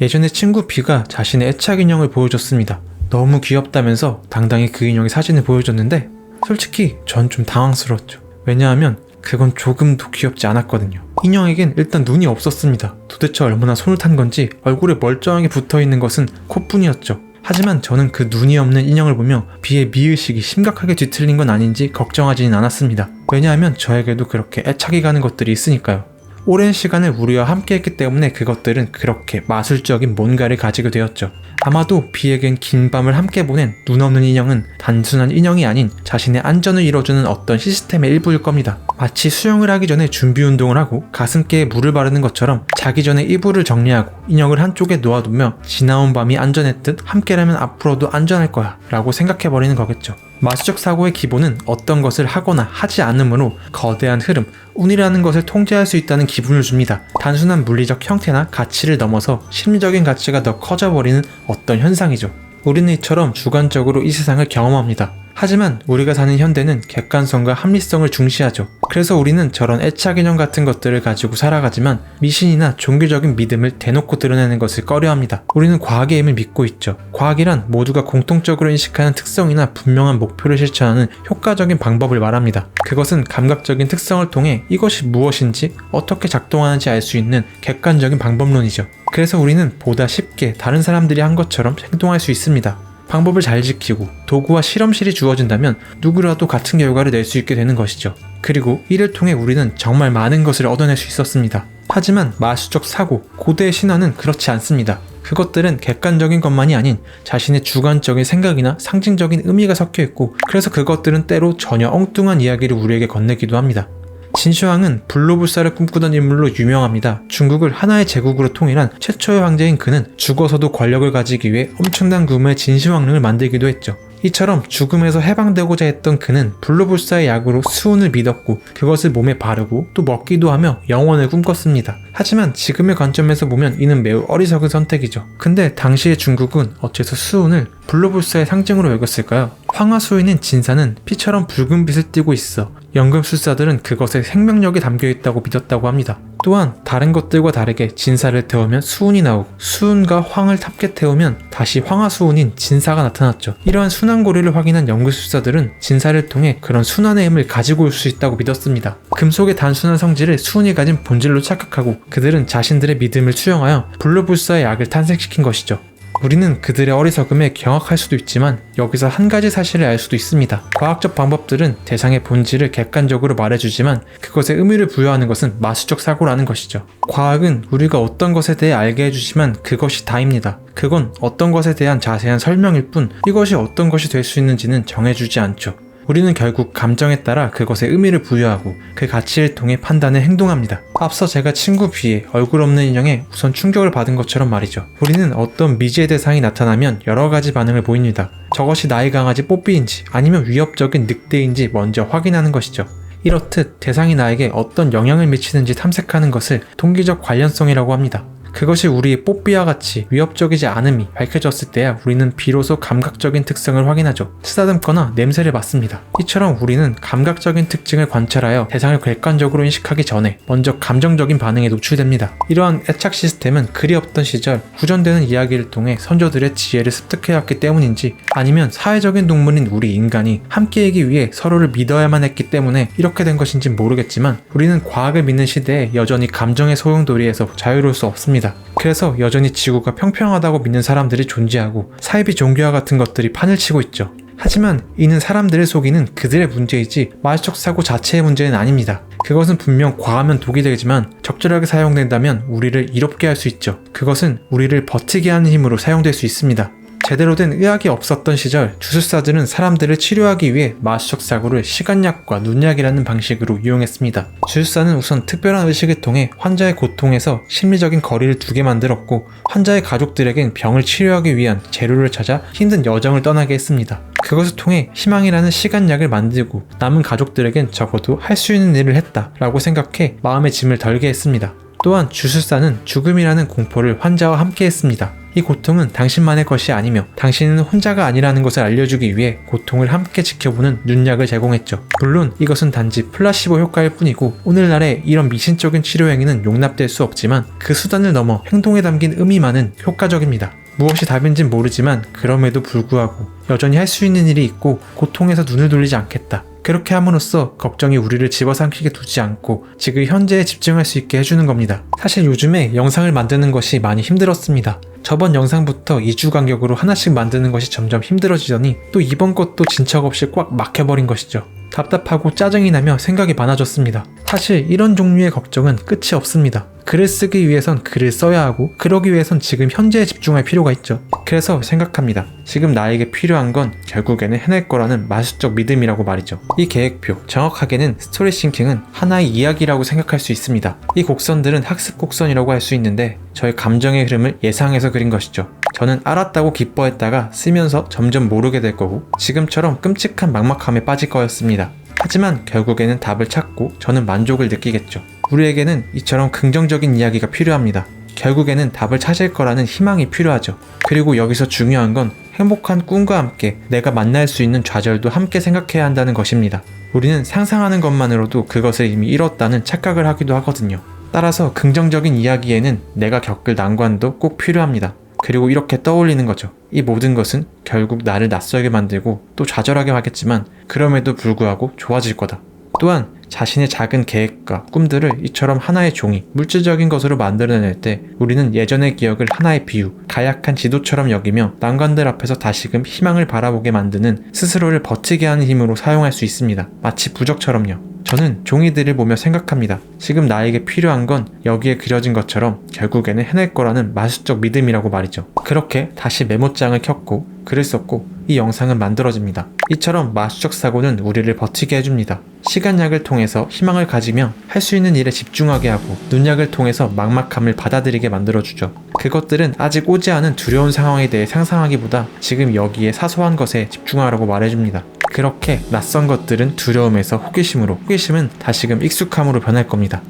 예전에 친구 B가 자신의 애착 인형을 보여줬습니다. 너무 귀엽다면서 당당히 그 인형의 사진을 보여줬는데 솔직히 전 좀 당황스러웠죠. 왜냐하면 그건 조금도 귀엽지 않았거든요. 인형에겐 일단 눈이 없었습니다. 도대체 얼마나 손을 탄 건지 얼굴에 멀쩡하게 붙어 있는 것은 코뿐이었죠. 하지만 저는 그 눈이 없는 인형을 보며 비의 미의식이 심각하게 뒤틀린 건 아닌지 걱정하지는 않았습니다. 왜냐하면 저에게도 그렇게 애착이 가는 것들이 있으니까요. 오랜 시간을 우리와 함께 했기 때문에 그것들은 그렇게 마술적인 뭔가를 가지게 되었죠. 아마도 비에겐 긴 밤을 함께 보낸 눈 없는 인형은 단순한 인형이 아닌 자신의 안전을 이뤄주는 어떤 시스템의 일부일 겁니다. 마치 수영을 하기 전에 준비 운동을 하고 가슴께에 물을 바르는 것처럼 자기 전에 이불을 정리하고 인형을 한쪽에 놓아두며 지나온 밤이 안전했듯 함께라면 앞으로도 안전할 거야 라고 생각해버리는 거겠죠. 마술적 사고의 기본은 어떤 것을 하거나 하지 않으므로 거대한 흐름, 운이라는 것을 통제할 수 있다는 기분을 줍니다. 단순한 물리적 형태나 가치를 넘어서 심리적인 가치가 더 커져버리는 어떤 현상이죠. 우리는 이처럼 주관적으로 이 세상을 경험합니다. 하지만 우리가 사는 현대는 객관성과 합리성을 중시하죠. 그래서 우리는 저런 애착 인형 같은 것들을 가지고 살아가지만 미신이나 종교적인 믿음을 대놓고 드러내는 것을 꺼려합니다. 우리는 과학의 힘을 믿고 있죠. 과학이란 모두가 공통적으로 인식하는 특성이나 분명한 목표를 실천하는 효과적인 방법을 말합니다. 그것은 감각적인 특성을 통해 이것이 무엇인지 어떻게 작동하는지 알 수 있는 객관적인 방법론이죠. 그래서 우리는 보다 쉽게 다른 사람들이 한 것처럼 행동할 수 있습니다. 방법을 잘 지키고 도구와 실험실이 주어진다면 누구라도 같은 결과를 낼 수 있게 되는 것이죠. 그리고 이를 통해 우리는 정말 많은 것을 얻어낼 수 있었습니다. 하지만 마술적 사고, 고대의 신화는 그렇지 않습니다. 그것들은 객관적인 것만이 아닌 자신의 주관적인 생각이나 상징적인 의미가 섞여 있고 그래서 그것들은 때로 전혀 엉뚱한 이야기를 우리에게 건네기도 합니다. 진슈왕은 불로불사를 꿈꾸던 인물로 유명합니다. 중국을 하나의 제국으로 통일한 최초의 황제인 그는 죽어서도 권력을 가지기 위해 엄청난 규모의 진시황릉을 만들기도 했죠. 이처럼 죽음에서 해방되고자 했던 그는 불로불사의 약으로 수운을 믿었고 그것을 몸에 바르고 또 먹기도 하며 영원을 꿈꿨습니다. 하지만 지금의 관점에서 보면 이는 매우 어리석은 선택이죠. 근데 당시의 중국은 어째서 수운을 불로불사의 상징으로 여겼을까요? 황화수인인 진사는 피처럼 붉은 빛을 띠고 있어 연금술사들은 그것에 생명력이 담겨 있다고 믿었다고 합니다. 또한 다른 것들과 다르게 진사를 태우면 수운이 나오고 수운과 황을 함께 태우면 다시 황화수운인 진사가 나타났죠. 이러한 순환고리를 확인한 연구술사들은 진사를 통해 그런 순환의 힘을 가지고 올 수 있다고 믿었습니다. 금속의 단순한 성질을 수운이 가진 본질로 착각하고 그들은 자신들의 믿음을 수용하여 불로불사의 약을 탄생시킨 것이죠. 우리는 그들의 어리석음에 경악할 수도 있지만 여기서 한 가지 사실을 알 수도 있습니다. 과학적 방법들은 대상의 본질을 객관적으로 말해주지만 그것에 의미를 부여하는 것은 마술적 사고라는 것이죠. 과학은 우리가 어떤 것에 대해 알게 해주지만 그것이 다입니다. 그건 어떤 것에 대한 자세한 설명일 뿐 이것이 어떤 것이 될 수 있는지는 정해주지 않죠. 우리는 결국 감정에 따라 그것에 의미를 부여하고 그 가치를 통해 판단해 행동합니다. 앞서 제가 친구 B의 얼굴 없는 인형에 우선 충격을 받은 것처럼 말이죠. 우리는 어떤 미지의 대상이 나타나면 여러 가지 반응을 보입니다. 저것이 나의 강아지 뽀삐인지 아니면 위협적인 늑대인지 먼저 확인하는 것이죠. 이렇듯 대상이 나에게 어떤 영향을 미치는지 탐색하는 것을 동기적 관련성이라고 합니다. 그것이 우리의 뽀삐와 같이 위협적이지 않음이 밝혀졌을 때야 우리는 비로소 감각적인 특성을 확인하죠. 쓰다듬거나 냄새를 맡습니다. 이처럼 우리는 감각적인 특징을 관찰하여 대상을 객관적으로 인식하기 전에 먼저 감정적인 반응에 노출됩니다. 이러한 애착 시스템은 그리 없던 시절 구전되는 이야기를 통해 선조들의 지혜를 습득해왔기 때문인지 아니면 사회적인 동물인 우리 인간이 함께이기 위해 서로를 믿어야만 했기 때문에 이렇게 된 것인지 모르겠지만 우리는 과학을 믿는 시대에 여전히 감정의 소용돌이에서 자유로울 수 없 습니다. 그래서 여전히 지구가 평평하다고 믿는 사람들이 존재하고 사이비 종교와 같은 것들이 판을 치고 있죠. 하지만 이는 사람들을 속이는 그들의 문제이지 마술적 사고 자체의 문제는 아닙니다. 그것은 분명 과하면 독이 되지만 적절하게 사용된다면 우리를 이롭게 할 수 있죠. 그것은 우리를 버티게 하는 힘으로 사용될 수 있습니다. 제대로 된 의학이 없었던 시절 주술사들은 사람들을 치료하기 위해 마술적 사고를 시간약과 눈약이라는 방식으로 이용했습니다. 주술사는 우선 특별한 의식을 통해 환자의 고통에서 심리적인 거리를 두게 만들었고 환자의 가족들에겐 병을 치료하기 위한 재료를 찾아 힘든 여정을 떠나게 했습니다. 그것을 통해 희망이라는 시간약을 만들고 남은 가족들에겐 적어도 할 수 있는 일을 했다 라고 생각해 마음의 짐을 덜게 했습니다. 또한 주술사는 죽음이라는 공포를 환자와 함께 했습니다. 이 고통은 당신만의 것이 아니며 당신은 혼자가 아니라는 것을 알려주기 위해 고통을 함께 지켜보는 눈약을 제공했죠. 물론 이것은 단지 플라시보 효과일 뿐이고 오늘날의 이런 미신적인 치료 행위는 용납될 수 없지만 그 수단을 넘어 행동에 담긴 의미만은 효과적입니다. 무엇이 답인진 모르지만 그럼에도 불구하고 여전히 할 수 있는 일이 있고 고통에서 눈을 돌리지 않겠다. 그렇게 함으로써 걱정이 우리를 집어삼키게 두지 않고 지금 현재에 집중할 수 있게 해주는 겁니다. 사실 요즘에 영상을 만드는 것이 많이 힘들었습니다. 저번 영상부터 2주 간격으로 하나씩 만드는 것이 점점 힘들어지더니 또 이번 것도 진척 없이 꽉 막혀버린 것이죠. 답답하고 짜증이 나며 생각이 많아졌습니다. 사실 이런 종류의 걱정은 끝이 없습니다. 글을 쓰기 위해선 글을 써야 하고 그러기 위해선 지금 현재에 집중할 필요가 있죠. 그래서 생각합니다. 지금 나에게 필요한 건 결국에는 해낼 거라는 마술적 믿음이라고 말이죠. 이 계획표, 정확하게는 스토리 싱킹은 하나의 이야기라고 생각할 수 있습니다. 이 곡선들은 학습 곡선이라고 할 수 있는데 저의 감정의 흐름을 예상해서 그린 것이죠. 저는 알았다고 기뻐했다가 쓰면서 점점 모르게 될 거고 지금처럼 끔찍한 막막함에 빠질 거였습니다. 하지만 결국에는 답을 찾고 저는 만족을 느끼겠죠. 우리에게는 이처럼 긍정적인 이야기가 필요합니다. 결국에는 답을 찾을 거라는 희망이 필요하죠. 그리고 여기서 중요한 건 행복한 꿈과 함께 내가 만날 수 있는 좌절도 함께 생각해야 한다는 것입니다. 우리는 상상하는 것만으로도 그것을 이미 잃었다는 착각을 하기도 하거든요. 따라서 긍정적인 이야기에는 내가 겪을 난관도 꼭 필요합니다. 그리고 이렇게 떠올리는 거죠. 이 모든 것은 결국 나를 낯설게 만들고 또 좌절하게 하겠지만 그럼에도 불구하고 좋아질 거다. 또한 자신의 작은 계획과 꿈들을 이처럼 하나의 종이, 물질적인 것으로 만들어낼 때 우리는 예전의 기억을 하나의 비유, 가약한 지도처럼 여기며 난관들 앞에서 다시금 희망을 바라보게 만드는 스스로를 버티게 하는 힘으로 사용할 수 있습니다. 마치 부적처럼요. 저는 종이들을 보며 생각합니다. 지금 나에게 필요한 건 여기에 그려진 것처럼 결국에는 해낼 거라는 마술적 믿음이라고 말이죠. 그렇게 다시 메모장을 켰고 글을 썼고 이 영상은 만들어집니다. 이처럼 마술적 사고는 우리를 버티게 해줍니다. 시간약을 통해서 희망을 가지며 할 수 있는 일에 집중하게 하고 눈약을 통해서 막막함을 받아들이게 만들어주죠. 그것들은 아직 오지 않은 두려운 상황에 대해 상상하기보다 지금 여기에 사소한 것에 집중하라고 말해줍니다. 그렇게 낯선 것들은 두려움에서 호기심으로, 호기심은 다시금 익숙함으로 변할 겁니다.